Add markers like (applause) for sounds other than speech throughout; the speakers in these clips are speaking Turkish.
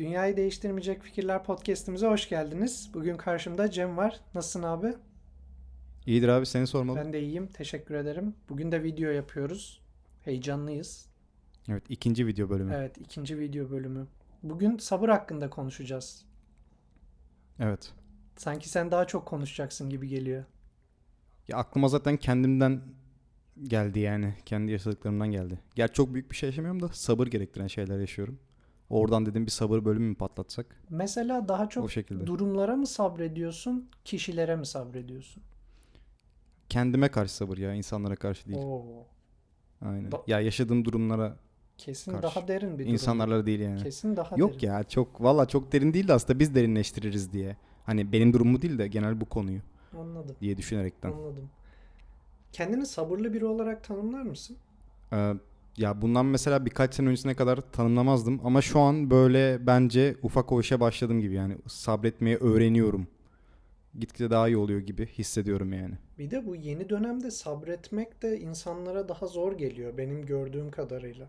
Dünyayı Değiştirmeyecek Fikirler podcast'imize hoş geldiniz. Bugün karşımda Cem var. Nasılsın abi? İyidir abi seni sormalı. Ben de iyiyim. Teşekkür ederim. Bugün de video yapıyoruz. Heyecanlıyız. Evet ikinci video bölümü. Evet, ikinci video bölümü. Bugün sabır hakkında konuşacağız. Evet. Sanki sen daha çok konuşacaksın gibi geliyor. Ya aklıma zaten kendimden geldi yani. Kendi yaşadıklarımdan geldi. Gerçi çok büyük bir şey yaşamıyorum da sabır gerektiren şeyler yaşıyorum. Oradan dedim bir sabır bölümü mü patlatsak? Mesela daha O çok şekilde. durumlara mı sabrediyorsun, kişilere mi sabrediyorsun? Kendime karşı sabır ya insanlara karşı değil. Oo, Aynen. Ba- Ya yaşadığım durumlara, kesin Karşı. daha derin bir durum. insanlarla değil yani. Kesin daha Yok derin. ya çok valla çok derin değil de aslında biz derinleştiririz diye. Hani benim durumumu değil de genel bu konuyu Anladım. diye düşünerekten. Anladım. Kendini sabırlı biri olarak tanımlar mısın? Ee, ya bundan mesela birkaç sene öncesine kadar tanımlamazdım ama şu an böyle bence ufak o işe başladım gibi yani sabretmeyi öğreniyorum. Gitgide daha iyi oluyor gibi hissediyorum yani. Bir de bu yeni dönemde sabretmek de insanlara daha zor geliyor benim gördüğüm kadarıyla.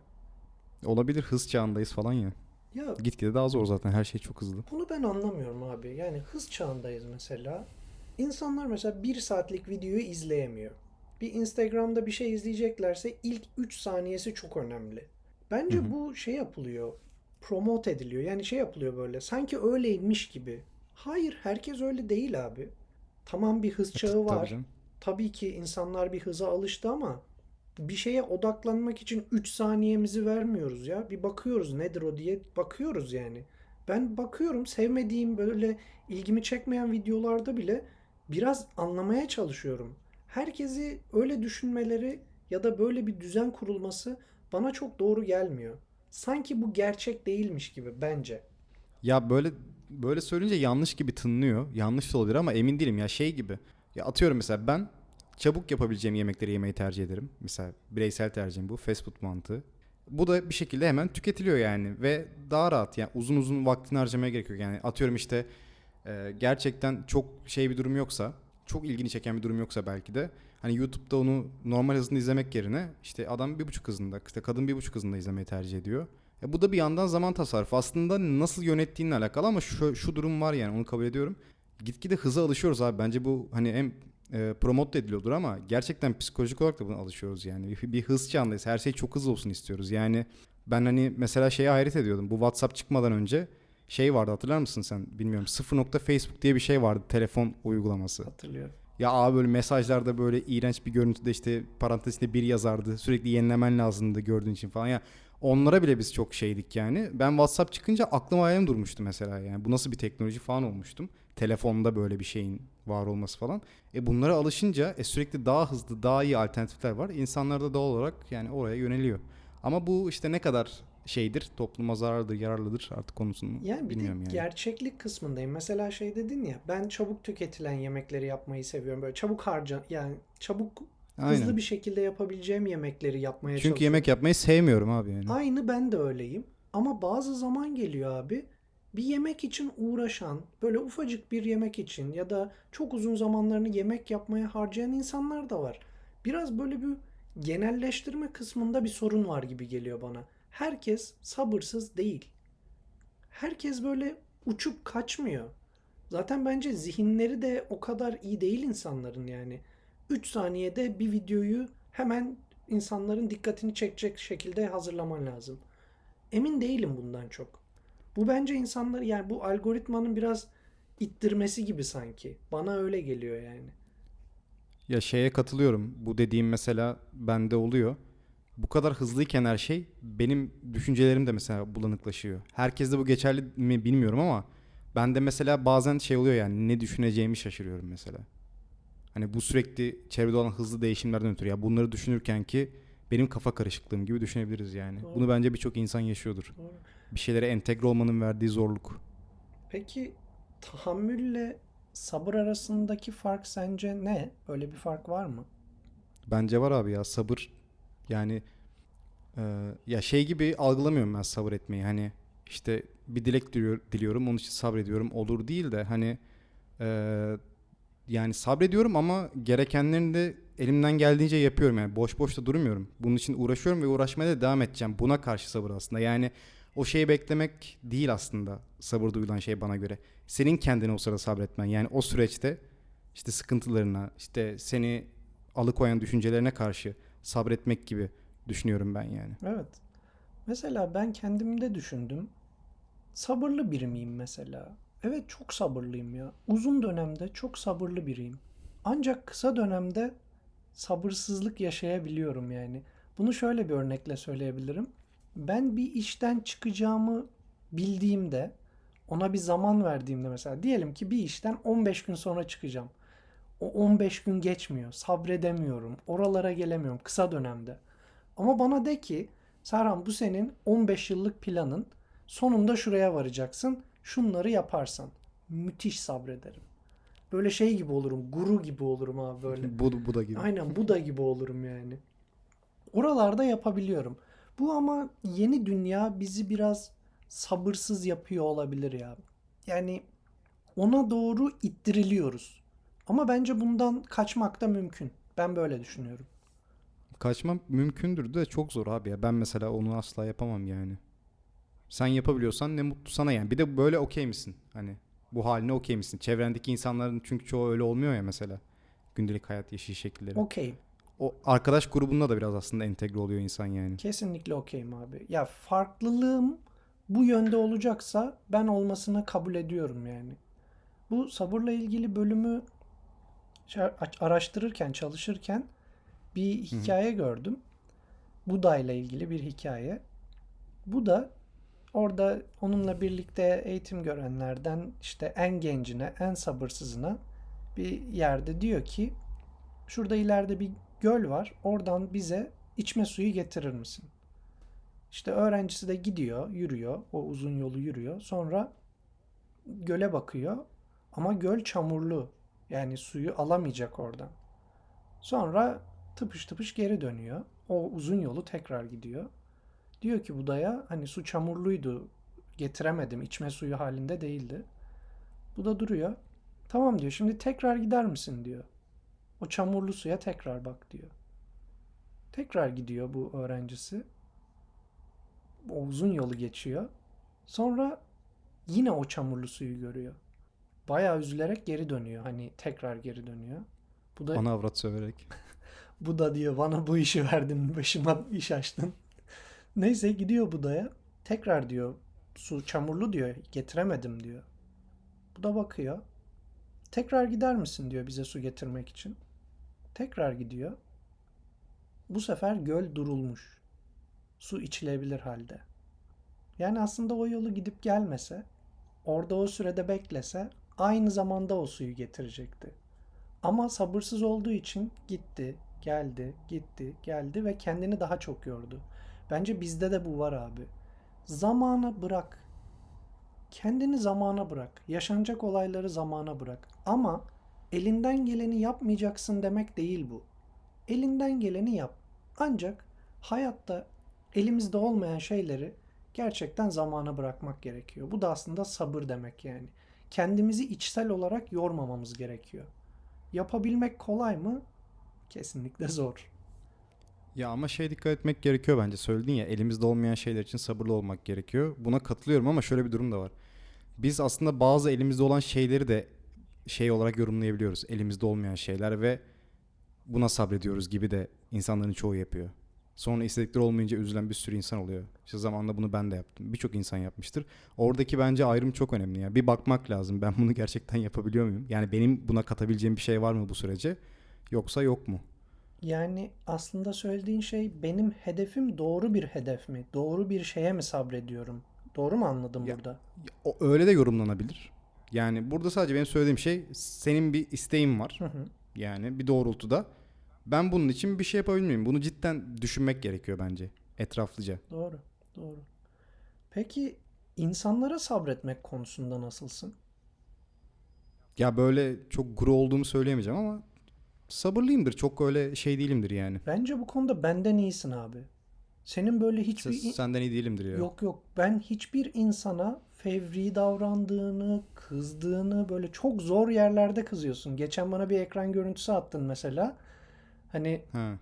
Olabilir hız çağındayız falan ya. Ya Gitgide daha zor zaten her şey çok hızlı. bunu ben anlamıyorum abi. Yani hız çağındayız mesela. İnsanlar mesela bir saatlik videoyu izleyemiyor. Bir Instagram'da bir şey izleyeceklerse ilk 3 saniyesi çok önemli. Bence Hı hı. bu şey yapılıyor. Promote ediliyor. Yani şey yapılıyor böyle. Sanki öyleymiş gibi. Hayır, herkes öyle değil abi. Tamam bir hız çağı Tabii var. canım. Tabii ki insanlar bir hıza alıştı ama bir şeye odaklanmak için 3 saniyemizi vermiyoruz ya. Bir bakıyoruz nedir o diye bakıyoruz yani. Ben bakıyorum sevmediğim böyle ilgimi çekmeyen videolarda bile biraz anlamaya çalışıyorum. Herkesi öyle düşünmeleri ya da böyle bir düzen kurulması bana çok doğru gelmiyor. Sanki bu gerçek değilmiş gibi bence. Ya böyle böyle söyleyince yanlış gibi tınlıyor. Yanlış da olabilir ama emin değilim ya şey gibi. Ya atıyorum mesela ben çabuk yapabileceğim yemekleri yemeyi tercih ederim. Mesela bireysel tercihim bu fast food mantığı. Bu da bir şekilde hemen tüketiliyor yani ve daha rahat yani uzun uzun vaktini harcamaya gerek yok. Yani atıyorum işte gerçekten çok şey bir durum yoksa, çok ilgini çeken bir durum yoksa belki de hani YouTube'da onu normal hızında izlemek yerine işte adam bir buçuk hızında, işte kadın bir buçuk hızında izlemeyi tercih ediyor. E bu da bir yandan zaman tasarrufu. Aslında nasıl yönettiğinle alakalı ama şu, şu durum var yani onu kabul ediyorum. Gitgide hıza alışıyoruz abi. Bence bu hani hem e, promote ediliyordur ama gerçekten psikolojik olarak da buna alışıyoruz yani. Bir, bir hız çağındayız. Her şey çok hızlı olsun istiyoruz. Yani ben hani mesela şeye hayret ediyordum. Bu WhatsApp çıkmadan önce şey vardı hatırlar mısın sen? Bilmiyorum. 0.Facebook diye bir şey vardı. Telefon uygulaması. Hatırlıyorum. Ya abi böyle mesajlarda böyle iğrenç bir görüntüde işte parantezinde bir yazardı. Sürekli yenilemen lazımdı gördüğün için falan. Ya onlara bile biz çok şeydik yani. Ben WhatsApp çıkınca aklım hayalim durmuştu mesela yani. Bu nasıl bir teknoloji falan olmuştum. Telefonda böyle bir şeyin var olması falan. E bunlara alışınca e sürekli daha hızlı, daha iyi alternatifler var. İnsanlar da doğal olarak yani oraya yöneliyor. Ama bu işte ne kadar şeydir, topluma zararlıdır, yararlıdır artık konusunu Yani bir de bilmiyorum yani. gerçeklik kısmındayım. Mesela şey dedin ya ben çabuk tüketilen yemekleri yapmayı seviyorum. Böyle çabuk harca yani çabuk hızlı Aynen. bir şekilde yapabileceğim yemekleri yapmaya Çünkü çalışıyorum. yemek yapmayı sevmiyorum abi yani. Aynı ben de öyleyim. Ama bazı zaman geliyor abi. Bir yemek için uğraşan, böyle ufacık bir yemek için ya da çok uzun zamanlarını yemek yapmaya harcayan insanlar da var. Biraz böyle bir genelleştirme kısmında bir sorun var gibi geliyor bana. Herkes sabırsız değil. Herkes böyle uçup kaçmıyor. Zaten bence zihinleri de o kadar iyi değil insanların yani. 3 saniyede bir videoyu hemen insanların dikkatini çekecek şekilde hazırlaman lazım. Emin değilim bundan çok. Bu bence insanlar yani bu algoritmanın biraz ittirmesi gibi sanki. Bana öyle geliyor yani. Ya şeye katılıyorum. Bu dediğim mesela bende oluyor. Bu kadar hızlıyken her şey benim düşüncelerim de mesela bulanıklaşıyor. Herkeste bu geçerli mi bilmiyorum ama bende mesela bazen şey oluyor yani ne düşüneceğimi şaşırıyorum mesela. Hani bu sürekli çevrede olan hızlı değişimlerden ötürü ya bunları düşünürken ki benim kafa karışıklığım gibi düşünebiliriz yani. Doğru. Bunu bence birçok insan yaşıyordur. Doğru. Bir şeylere entegre olmanın verdiği zorluk. Peki tahammülle sabır arasındaki fark sence ne? Böyle bir fark var mı? Bence var abi ya sabır yani e, ya şey gibi algılamıyorum ben sabır etmeyi hani işte bir dilek diliyor, diliyorum onun için sabrediyorum olur değil de hani e, yani sabrediyorum ama gerekenlerini de elimden geldiğince yapıyorum yani boş boş da durmuyorum. Bunun için uğraşıyorum ve uğraşmaya da devam edeceğim. Buna karşı sabır aslında yani o şeyi beklemek değil aslında sabır duyulan şey bana göre. Senin kendine o sırada sabretmen. Yani o süreçte işte sıkıntılarına, işte seni alıkoyan düşüncelerine karşı sabretmek gibi düşünüyorum ben yani. Evet. Mesela ben kendimde düşündüm. Sabırlı biri miyim mesela? Evet çok sabırlıyım ya. Uzun dönemde çok sabırlı biriyim. Ancak kısa dönemde sabırsızlık yaşayabiliyorum yani. Bunu şöyle bir örnekle söyleyebilirim. Ben bir işten çıkacağımı bildiğimde, ona bir zaman verdiğimde mesela diyelim ki bir işten 15 gün sonra çıkacağım. O 15 gün geçmiyor. Sabredemiyorum. Oralara gelemiyorum kısa dönemde. Ama bana de ki Serhan bu senin 15 yıllık planın. Sonunda şuraya varacaksın. Şunları yaparsan. Müthiş sabrederim. Böyle şey gibi olurum. Guru gibi olurum abi böyle. Bu, bu da gibi. Aynen Buda gibi olurum yani. Oralarda yapabiliyorum. Bu ama yeni dünya bizi biraz sabırsız yapıyor olabilir ya. Yani ona doğru ittiriliyoruz. Ama bence bundan kaçmak da mümkün. Ben böyle düşünüyorum. Kaçmam mümkündür de çok zor abi ya. Ben mesela onu asla yapamam yani. Sen yapabiliyorsan ne mutlu sana yani. Bir de böyle okey misin? Hani bu haline okey misin? Çevrendeki insanların çünkü çoğu öyle olmuyor ya mesela. Gündelik hayat yaşayış şekilleri. Okey. O arkadaş grubunda da biraz aslında entegre oluyor insan yani. Kesinlikle okeyim abi. Ya farklılığım bu yönde olacaksa ben olmasını kabul ediyorum yani. Bu sabırla ilgili bölümü araştırırken, çalışırken bir hikaye gördüm. Buda ile ilgili bir hikaye. Bu da orada onunla birlikte eğitim görenlerden işte en gencine, en sabırsızına bir yerde diyor ki şurada ileride bir göl var. Oradan bize içme suyu getirir misin? İşte öğrencisi de gidiyor, yürüyor. O uzun yolu yürüyor. Sonra göle bakıyor. Ama göl çamurlu. Yani suyu alamayacak oradan. Sonra tıpış tıpış geri dönüyor. O uzun yolu tekrar gidiyor. Diyor ki Buda'ya hani su çamurluydu. Getiremedim. içme suyu halinde değildi. Bu da duruyor. Tamam diyor. Şimdi tekrar gider misin diyor. O çamurlu suya tekrar bak diyor. Tekrar gidiyor bu öğrencisi. O uzun yolu geçiyor. Sonra yine o çamurlu suyu görüyor. Bayağı üzülerek geri dönüyor. Hani tekrar geri dönüyor. Bu da Ana avrat söverek. (laughs) bu da diyor bana bu işi verdin, başıma iş açtın. (laughs) Neyse gidiyor Buda'ya. Tekrar diyor su çamurlu diyor. Getiremedim diyor. Bu da bakıyor. Tekrar gider misin diyor bize su getirmek için. Tekrar gidiyor. Bu sefer göl durulmuş. Su içilebilir halde. Yani aslında o yolu gidip gelmese, orada o sürede beklese aynı zamanda o suyu getirecekti. Ama sabırsız olduğu için gitti, geldi, gitti, geldi ve kendini daha çok yordu. Bence bizde de bu var abi. Zamana bırak. Kendini zamana bırak. Yaşanacak olayları zamana bırak. Ama elinden geleni yapmayacaksın demek değil bu. Elinden geleni yap. Ancak hayatta elimizde olmayan şeyleri gerçekten zamana bırakmak gerekiyor. Bu da aslında sabır demek yani. Kendimizi içsel olarak yormamamız gerekiyor. Yapabilmek kolay mı? Kesinlikle zor. Ya ama şey dikkat etmek gerekiyor bence. Söyledin ya elimizde olmayan şeyler için sabırlı olmak gerekiyor. Buna katılıyorum ama şöyle bir durum da var. Biz aslında bazı elimizde olan şeyleri de şey olarak yorumlayabiliyoruz. Elimizde olmayan şeyler ve buna sabrediyoruz gibi de insanların çoğu yapıyor. Sonra istedikleri olmayınca üzülen bir sürü insan oluyor. İşte zamanında bunu ben de yaptım. Birçok insan yapmıştır. Oradaki bence ayrım çok önemli ya. Bir bakmak lazım. Ben bunu gerçekten (laughs) yapabiliyor muyum? Yani benim buna katabileceğim bir şey var mı bu sürece? Yoksa yok mu? Yani aslında söylediğin şey benim hedefim doğru bir hedef mi? Doğru bir şeye mi sabrediyorum? Doğru mu anladım Ya- burada? O öyle de yorumlanabilir. Yani burada sadece benim söylediğim şey senin bir isteğin var. Hı hı. Yani bir doğrultuda. Ben bunun için bir şey yapabilir miyim? Bunu cidden düşünmek gerekiyor bence. Etraflıca. Doğru, doğru. Peki insanlara sabretmek konusunda nasılsın? Ya böyle çok guru olduğumu söyleyemeyeceğim ama sabırlıyımdır. Çok öyle şey değilimdir yani. Bence bu konuda benden iyisin abi. Senin böyle hiçbir Senden iyi değilimdir ya. Yok yok ben hiçbir insana fevri davrandığını, kızdığını böyle çok zor yerlerde kızıyorsun. Geçen bana bir ekran görüntüsü attın mesela. Hani Ha.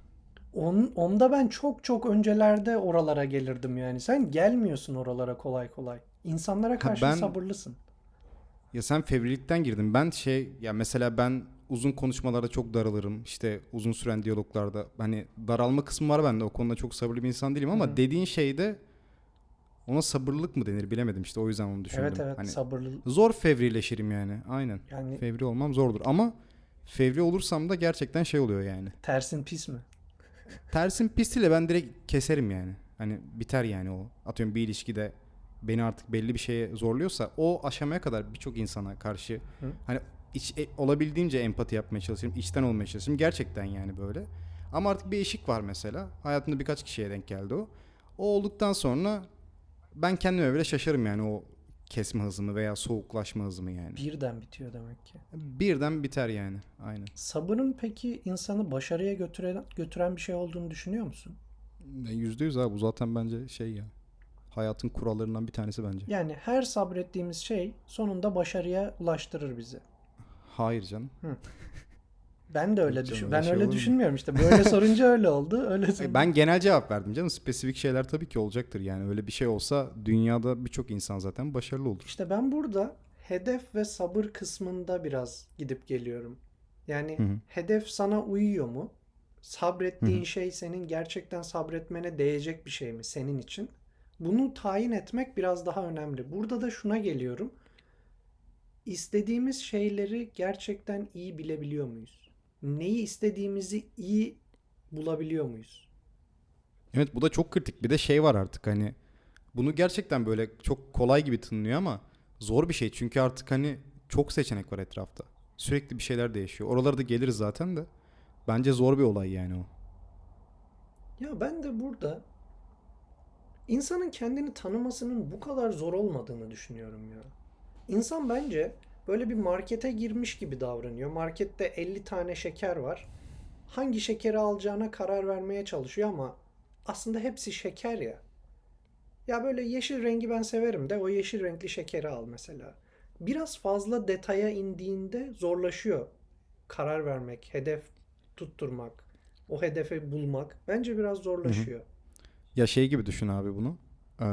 On, onda ben çok çok öncelerde oralara gelirdim yani. Sen gelmiyorsun oralara kolay kolay. İnsanlara karşı ben- sabırlısın. Ya sen fevrilikten girdin. Ben şey ya mesela ben uzun konuşmalarda çok daralırım. İşte uzun süren diyaloglarda hani daralma kısmı var bende. O konuda çok sabırlı bir insan değilim ama hı. dediğin şeyde ona sabırlılık mı denir bilemedim işte o yüzden onu düşündüm. Evet evet Hani sabırlı. zor fevrileşirim yani. Aynen. Yani Fevri olmam zordur ama fevri olursam da gerçekten şey oluyor yani. tersin pis mi? Tersin pistiyle ben direkt keserim yani. Hani biter yani o. Atıyorum bir ilişkide beni artık belli bir şeye zorluyorsa o aşamaya kadar birçok insana karşı Hı. hani iç, e- olabildiğince empati yapmaya çalışırım. içten olmaya çalışırım. Gerçekten yani böyle. Ama artık bir eşik var mesela. Hayatımda birkaç kişiye denk geldi o. O olduktan sonra ben kendime bile şaşarım yani o kesme hızımı veya soğuklaşma hızımı yani. Birden bitiyor demek ki. Birden biter yani. Aynen. Sabırın peki insanı başarıya götüren, götüren bir şey olduğunu düşünüyor musun? Yüzde yüz abi bu zaten bence şey ya. Hayatın kurallarından bir tanesi bence. Yani her sabrettiğimiz şey sonunda başarıya ulaştırır bizi. Hayır canım. (laughs) Ben de öyle düşün. Ben şey öyle mu? düşünmüyorum işte. Böyle (laughs) sorunca öyle oldu. Öyle sorunca- Ben genel cevap verdim canım. Spesifik şeyler tabii ki olacaktır. Yani öyle bir şey olsa dünyada birçok insan zaten başarılı olur. İşte ben burada hedef ve sabır kısmında biraz gidip geliyorum. Yani Hı hı. hedef sana uyuyor mu? Sabrettiğin Hı hı. şey senin gerçekten sabretmene değecek bir şey mi senin için? Bunu tayin etmek biraz daha önemli. Burada da şuna geliyorum. İstediğimiz şeyleri gerçekten iyi bilebiliyor muyuz? Neyi istediğimizi iyi bulabiliyor muyuz? Evet bu da çok kritik. Bir de şey var artık hani bunu gerçekten böyle çok kolay gibi tınlıyor ama zor bir şey. Çünkü artık hani çok seçenek var etrafta. Sürekli bir şeyler değişiyor. Oralara da geliriz zaten de. Bence zor bir olay yani o. Ya ben de burada insanın kendini tanımasının bu kadar zor olmadığını düşünüyorum ya. İnsan bence böyle bir markete girmiş gibi davranıyor. Markette 50 tane şeker var. Hangi şekeri alacağına karar vermeye çalışıyor ama aslında hepsi şeker ya. Ya böyle yeşil rengi ben severim de o yeşil renkli şekeri al mesela. Biraz fazla detaya indiğinde zorlaşıyor karar vermek, hedef tutturmak, o hedefi bulmak. Bence biraz zorlaşıyor. Ya şey gibi düşün abi bunu. Ee,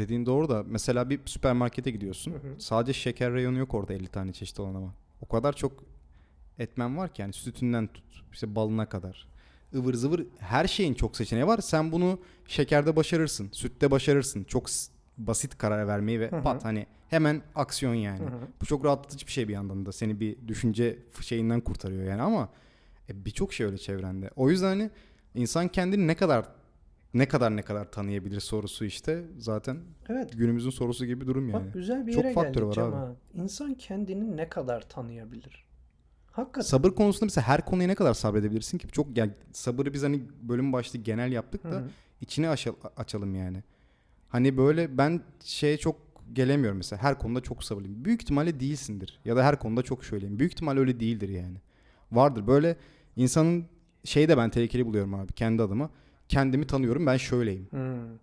dediğin doğru da mesela bir süpermarkete gidiyorsun. Hı hı. Sadece şeker reyonu yok orada 50 tane çeşit olan ama. O kadar çok etmen var ki yani sütünden tut işte balına kadar. ıvır zıvır her şeyin çok seçeneği var. Sen bunu şekerde başarırsın, sütte başarırsın. Çok basit karar vermeyi ve Hı hı. pat hani hemen aksiyon yani. Hı hı. Bu çok rahatlatıcı bir şey bir yandan da. Seni bir düşünce şeyinden kurtarıyor yani ama e, birçok şey öyle çevrende. O yüzden hani insan kendini ne kadar ne kadar ne kadar tanıyabilir sorusu işte zaten Evet. günümüzün sorusu gibi bir durum yani. Bak güzel bir Çok yere faktörü geldik var abi. ha. İnsan kendini ne kadar tanıyabilir? Hakikaten. Sabır konusunda mesela her konuya ne kadar sabredebilirsin ki? Çok yani sabırı biz hani bölüm başta genel yaptık da hı. içine aşa- açalım yani. Hani böyle ben şeye çok gelemiyorum mesela. Her konuda çok sabırlıyım. Büyük ihtimalle değilsindir. Ya da her konuda çok şöyleyim. Büyük ihtimal öyle değildir yani. Vardır. Böyle insanın şeyi de ben tehlikeli buluyorum abi kendi adıma. Kendimi tanıyorum ben şöyleyim. Hmm.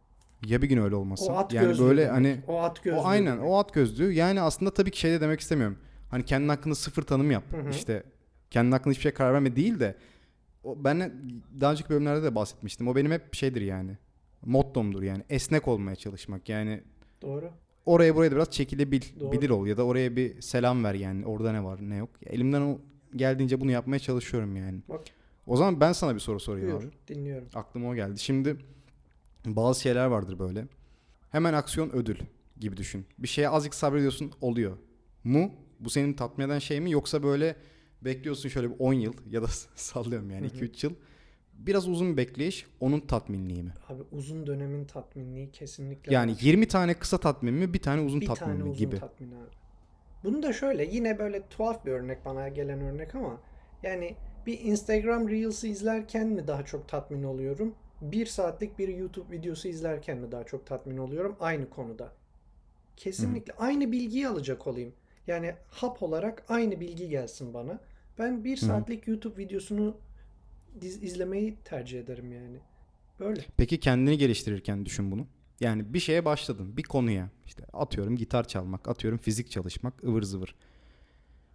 Ya bir gün öyle olmazsa. O at yani gözlüğü böyle demek. hani o at gözlüğü o aynen demek. o at gözlüğü. Yani aslında tabii ki şey de demek istemiyorum. Hani kendin hakkında sıfır tanım yap. Hı hı. İşte kendin hakkında hiçbir şey karar verme değil de o ben daha önceki bölümlerde de bahsetmiştim. O benim hep şeydir yani. Mottomdur yani. Esnek olmaya çalışmak. Yani Doğru. oraya buraya da biraz çekilebil Doğru. bilir ol ya da oraya bir selam ver yani. Orada ne var ne yok. Elimden o geldiğince bunu yapmaya çalışıyorum yani. Bak. O zaman ben sana bir soru sorayım Buyur. abi. Dinliyorum. Aklıma o geldi. Şimdi bazı şeyler vardır böyle. Hemen aksiyon ödül gibi düşün. Bir şeye azıcık sabrediyorsun oluyor. Mu? Bu senin tatmin eden şey mi? Yoksa böyle bekliyorsun şöyle bir 10 yıl ya da (laughs) sallıyorum yani Hı hı. 2-3 yıl. Biraz uzun bir bekleyiş onun tatminliği mi? Abi uzun dönemin tatminliği kesinlikle Yani var. 20 tane kısa tatmin mi bir tane uzun bir tatmin tane mi uzun gibi. tatmin abi. Bunu da şöyle yine böyle tuhaf bir örnek bana gelen örnek ama yani bir Instagram Reels'i izlerken mi daha çok tatmin oluyorum? Bir saatlik bir YouTube videosu izlerken mi daha çok tatmin oluyorum? Aynı konuda. Kesinlikle aynı bilgiyi alacak olayım. Yani hap olarak aynı bilgi gelsin bana. Ben bir saatlik YouTube videosunu izlemeyi tercih ederim yani. Böyle. Peki kendini geliştirirken düşün bunu. Yani bir şeye başladın, bir konuya. işte atıyorum gitar çalmak, atıyorum fizik çalışmak, ıvır zıvır.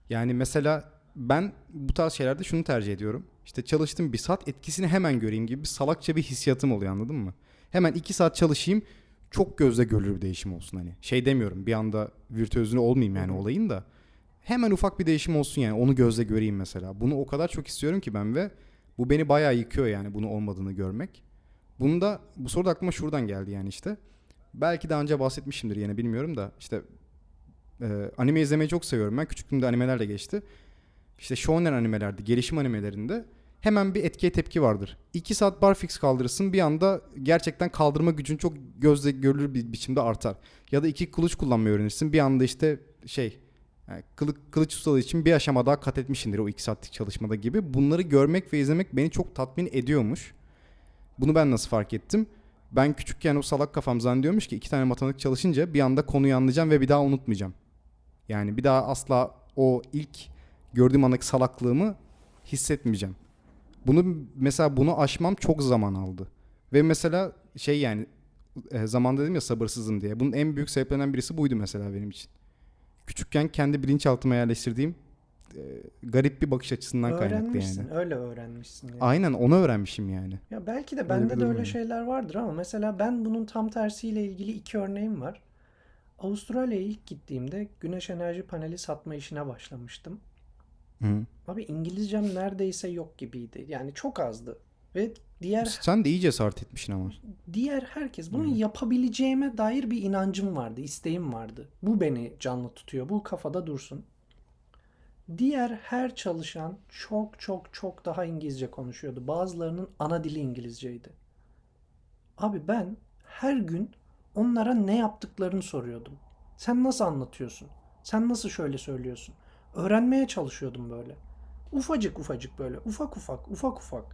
Yani mesela ben bu tarz şeylerde şunu tercih ediyorum. İşte çalıştım bir saat etkisini hemen göreyim gibi bir salakça bir hissiyatım oluyor anladın mı? Hemen iki saat çalışayım çok gözle görülür bir değişim olsun hani. Şey demiyorum bir anda virtüözünü olmayayım yani olayın da. Hemen ufak bir değişim olsun yani onu gözle göreyim mesela. Bunu o kadar çok istiyorum ki ben ve bu beni bayağı yıkıyor yani bunu olmadığını görmek. Bunu da bu soru da aklıma şuradan geldi yani işte. Belki daha önce bahsetmişimdir yine bilmiyorum da işte e, anime izlemeyi çok seviyorum ben. Küçüklüğümde animelerle geçti. İşte shonen animelerde, gelişim animelerinde hemen bir etkiye tepki vardır. 2 saat barfix kaldırırsın bir anda gerçekten kaldırma gücün çok gözle görülür bir biçimde artar. Ya da iki kılıç kullanmayı öğrenirsin bir anda işte şey yani kılıç, kılıç ustalığı için bir aşama daha kat etmişsindir o 2 saatlik çalışmada gibi. Bunları görmek ve izlemek beni çok tatmin ediyormuş. Bunu ben nasıl fark ettim? Ben küçükken o salak kafam zannediyormuş ki iki tane matematik çalışınca bir anda konuyu anlayacağım ve bir daha unutmayacağım. Yani bir daha asla o ilk gördüğüm andaki salaklığımı hissetmeyeceğim. Bunu mesela bunu aşmam çok zaman aldı. Ve mesela şey yani e, zaman dedim ya sabırsızım diye. Bunun en büyük sebeplerinden birisi buydu mesela benim için. Küçükken kendi bilinçaltıma yerleştirdiğim e, garip bir bakış açısından kaynaklı yani. Öyle öğrenmişsin. Yani. Aynen onu öğrenmişim yani. Ya belki de bende de öyle yani. şeyler vardır ama mesela ben bunun tam tersiyle ilgili iki örneğim var. Avustralya'ya ilk gittiğimde güneş enerji paneli satma işine başlamıştım. Hı. Abi İngilizcem neredeyse yok gibiydi. Yani çok azdı. Ve diğer Sen de iyi cesaret etmişsin ama. diğer herkes bunu yapabileceğime dair bir inancım vardı, isteğim vardı. Bu beni canlı tutuyor. Bu kafada dursun. Diğer her çalışan çok çok çok daha İngilizce konuşuyordu. Bazılarının ana dili İngilizceydi. Abi ben her gün onlara ne yaptıklarını soruyordum. Sen nasıl anlatıyorsun? Sen nasıl şöyle söylüyorsun? Öğrenmeye çalışıyordum böyle. Ufacık ufacık böyle. Ufak ufak, ufak ufak.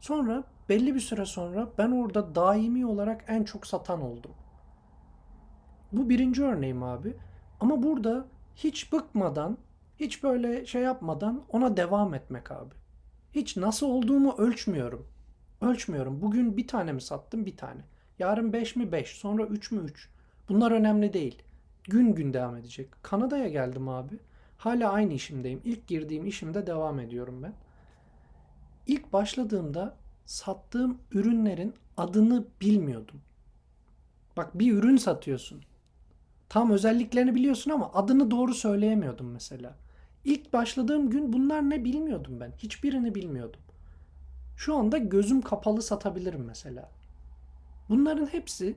Sonra belli bir süre sonra ben orada daimi olarak en çok satan oldum. Bu birinci örneğim abi. Ama burada hiç bıkmadan, hiç böyle şey yapmadan ona devam etmek abi. Hiç nasıl olduğumu ölçmüyorum. Ölçmüyorum. Bugün bir tane mi sattım? Bir tane. Yarın 5 mi 5, sonra 3 mü 3. Bunlar önemli değil. Gün gün devam edecek. Kanada'ya geldim abi. Hala aynı işimdeyim. İlk girdiğim işimde devam ediyorum ben. İlk başladığımda sattığım ürünlerin adını bilmiyordum. Bak bir ürün satıyorsun. Tam özelliklerini biliyorsun ama adını doğru söyleyemiyordum mesela. İlk başladığım gün bunlar ne bilmiyordum ben. Hiçbirini bilmiyordum. Şu anda gözüm kapalı satabilirim mesela. Bunların hepsi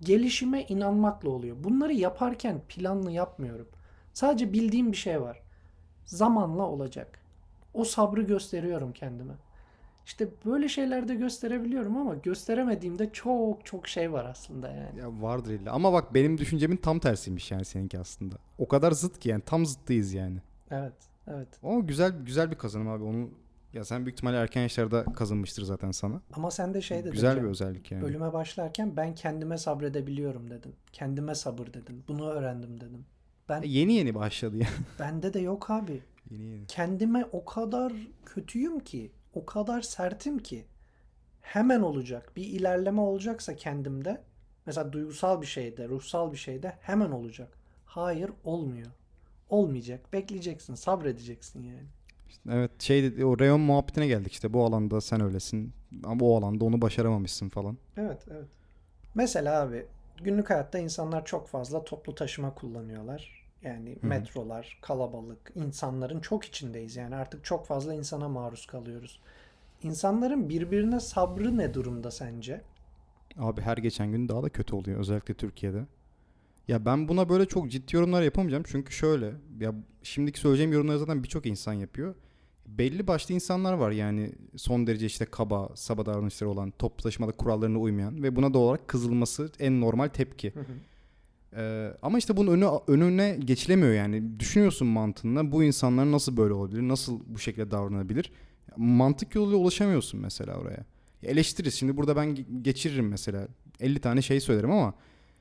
gelişime inanmakla oluyor. Bunları yaparken planlı yapmıyorum. Sadece bildiğim bir şey var. Zamanla olacak. O sabrı gösteriyorum kendime. İşte böyle şeylerde gösterebiliyorum ama gösteremediğimde çok çok şey var aslında yani. Ya vardır illa. Ama bak benim düşüncemin tam tersiymiş yani seninki aslında. O kadar zıt ki yani tam zıttıyız yani. Evet, evet. Ama güzel güzel bir kazanım abi. Onu ya sen büyük ihtimalle erken yaşlarda kazanmıştır zaten sana. Ama sen de şey dedin. güzel Cem, bir özellik yani. Bölüme başlarken ben kendime sabredebiliyorum dedin. Kendime sabır dedin. Bunu öğrendim dedim. Ben E, Yeni yeni başladı ya. (laughs) bende de yok abi. yeni yeni. Kendime o kadar kötüyüm ki, o kadar sertim ki hemen olacak. Bir ilerleme olacaksa kendimde, mesela duygusal bir şeyde, ruhsal bir şeyde hemen olacak. Hayır, olmuyor. Olmayacak. Bekleyeceksin, sabredeceksin yani. Evet şey o reyon muhabbetine geldik işte bu alanda sen öylesin ama o alanda onu başaramamışsın falan. Evet, evet. Mesela abi günlük hayatta insanlar çok fazla toplu taşıma kullanıyorlar. Yani hı. metrolar, kalabalık, insanların çok içindeyiz. Yani artık çok fazla insana maruz kalıyoruz. İnsanların birbirine sabrı ne durumda sence? Abi her geçen gün daha da kötü oluyor özellikle Türkiye'de. Ya ben buna böyle çok ciddi yorumlar yapamayacağım çünkü şöyle ya şimdiki söyleyeceğim yorumları zaten birçok insan yapıyor. Belli başlı insanlar var yani son derece işte kaba, saba davranışları olan, toplu taşımada kurallarına uymayan ve buna doğal olarak kızılması en normal tepki. Ee, ama işte bunun önü, önüne geçilemiyor yani. Düşünüyorsun mantığında bu insanlar nasıl böyle olabilir, nasıl bu şekilde davranabilir? Mantık yoluyla ulaşamıyorsun mesela oraya. Eleştiririz. Şimdi burada ben ge- geçiririm mesela. 50 tane şey söylerim ama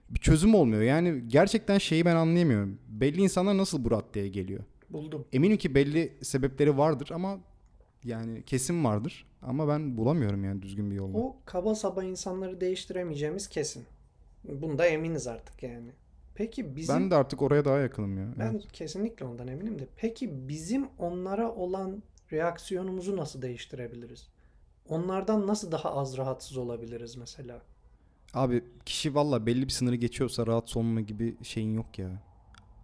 bir çözüm olmuyor. Yani gerçekten şeyi ben anlayamıyorum. Belli insanlar nasıl bu raddeye geliyor? Buldum. Eminim ki belli sebepleri vardır ama yani kesin vardır. Ama ben bulamıyorum yani düzgün bir yolunu. O kaba saba insanları değiştiremeyeceğimiz kesin. Bunda eminiz artık yani. Peki bizim Ben de artık oraya daha yakınım ya. Ben Evet. kesinlikle ondan eminim de. Peki bizim onlara olan reaksiyonumuzu nasıl değiştirebiliriz? Onlardan nasıl daha az rahatsız olabiliriz mesela? Abi kişi valla belli bir sınırı geçiyorsa rahatsız olma gibi şeyin yok ya.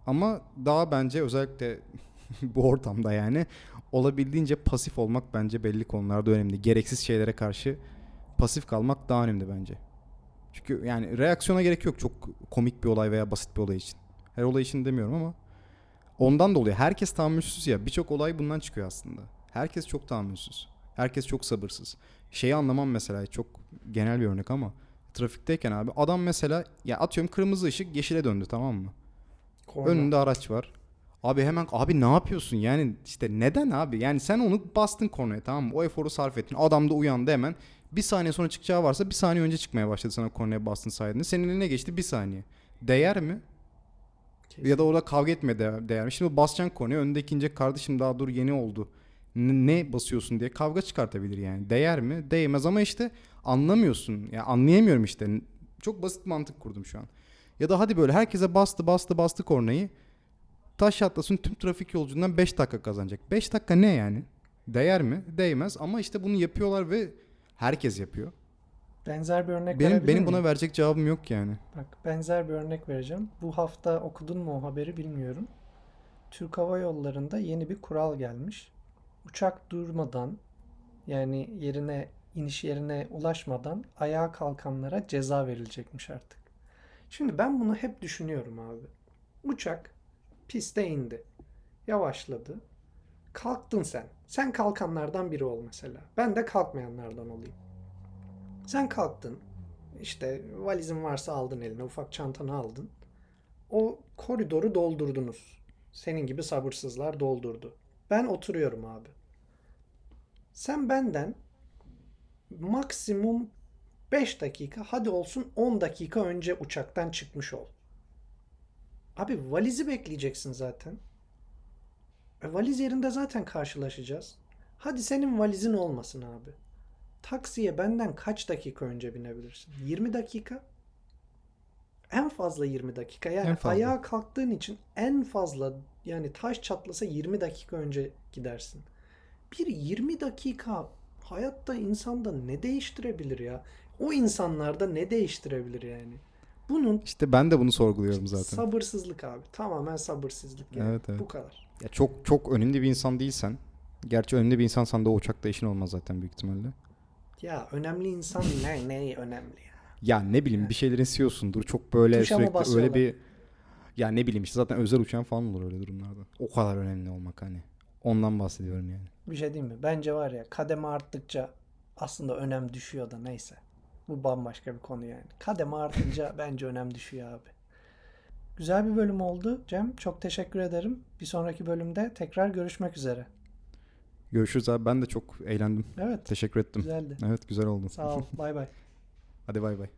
Ama daha bence özellikle (laughs) bu ortamda yani olabildiğince pasif olmak bence belli konularda önemli. Gereksiz şeylere karşı pasif kalmak daha önemli bence. Çünkü yani reaksiyona gerek yok çok komik bir olay veya basit bir olay için. Her olay için demiyorum ama ondan dolayı herkes tahammülsüz ya. Birçok olay bundan çıkıyor aslında. Herkes çok tahammülsüz. Herkes çok sabırsız. Şeyi anlamam mesela çok genel bir örnek ama trafikteyken abi adam mesela ya atıyorum kırmızı ışık yeşile döndü tamam mı? Korna. Önünde araç var. Abi hemen abi ne yapıyorsun yani işte neden abi yani sen onu bastın kornaya tamam mı o eforu sarf ettin adam da uyandı hemen bir saniye sonra çıkacağı varsa bir saniye önce çıkmaya başladı sana kornaya bastın sayesinde senin eline geçti bir saniye. Değer mi? Kesin. ya da orada kavga etmeye değer, değer mi? Şimdi basacaksın kornaya önündeki inecek kardeşim daha dur yeni oldu. Ne, ne basıyorsun diye kavga çıkartabilir yani. Değer mi? Değmez ama işte anlamıyorsun. Ya anlayamıyorum işte. Çok basit mantık kurdum şu an. Ya da hadi böyle herkese bastı bastı bastı kornayı. Taş atlasın tüm trafik yolcundan 5 dakika kazanacak. 5 dakika ne yani? Değer mi? Değmez ama işte bunu yapıyorlar ve herkes yapıyor. Benzer bir örnek Benim benim buna miyim? verecek cevabım yok yani. Bak benzer bir örnek vereceğim. Bu hafta okudun mu o haberi bilmiyorum. Türk Hava Yolları'nda yeni bir kural gelmiş. Uçak durmadan yani yerine iniş yerine ulaşmadan ayağa kalkanlara ceza verilecekmiş artık. Şimdi ben bunu hep düşünüyorum abi. Uçak piste indi. Yavaşladı. Kalktın sen. Sen kalkanlardan biri ol mesela. Ben de kalkmayanlardan olayım. Sen kalktın. İşte valizin varsa aldın eline, ufak çantanı aldın. O koridoru doldurdunuz. Senin gibi sabırsızlar doldurdu. Ben oturuyorum abi. Sen benden maksimum 5 dakika, hadi olsun 10 dakika önce uçaktan çıkmış ol. Abi valizi bekleyeceksin zaten. E, valiz yerinde zaten karşılaşacağız. Hadi senin valizin olmasın abi. Taksiye benden kaç dakika önce binebilirsin? 20 dakika? En fazla 20 dakika. Yani fazla. ayağa kalktığın için en fazla yani taş çatlasa 20 dakika önce gidersin. Bir 20 dakika hayatta insanda ne değiştirebilir ya? O insanlarda ne değiştirebilir yani? Bunun İşte ben de bunu sorguluyorum zaten. sabırsızlık abi. Tamamen sabırsızlık yani. Evet, evet. Bu kadar. Ya çok çok önemli bir insan değilsen, gerçi önemli bir insansan da o uçakta işin olmaz zaten büyük ihtimalle. Ya önemli insan ne ne önemli ya? Ya ne bileyim bir şeylerin CEO'sundur. Çok böyle Tuşa sürekli öyle bir ya ne bileyim işte zaten özel uçağın falan olur öyle durumlarda. O kadar önemli olmak hani. Ondan bahsediyorum yani. Bir şey diyeyim mi? Bence var ya kademe arttıkça aslında önem düşüyor da neyse. Bu bambaşka bir konu yani. Kademe artınca (laughs) bence önem düşüyor abi. Güzel bir bölüm oldu Cem. Çok teşekkür ederim. Bir sonraki bölümde tekrar görüşmek üzere. Görüşürüz abi. Ben de çok eğlendim. Evet, Teşekkür ettim. güzeldi. Evet güzel oldu. Sağ ol. (laughs) Bay bay. Hadi bay bay.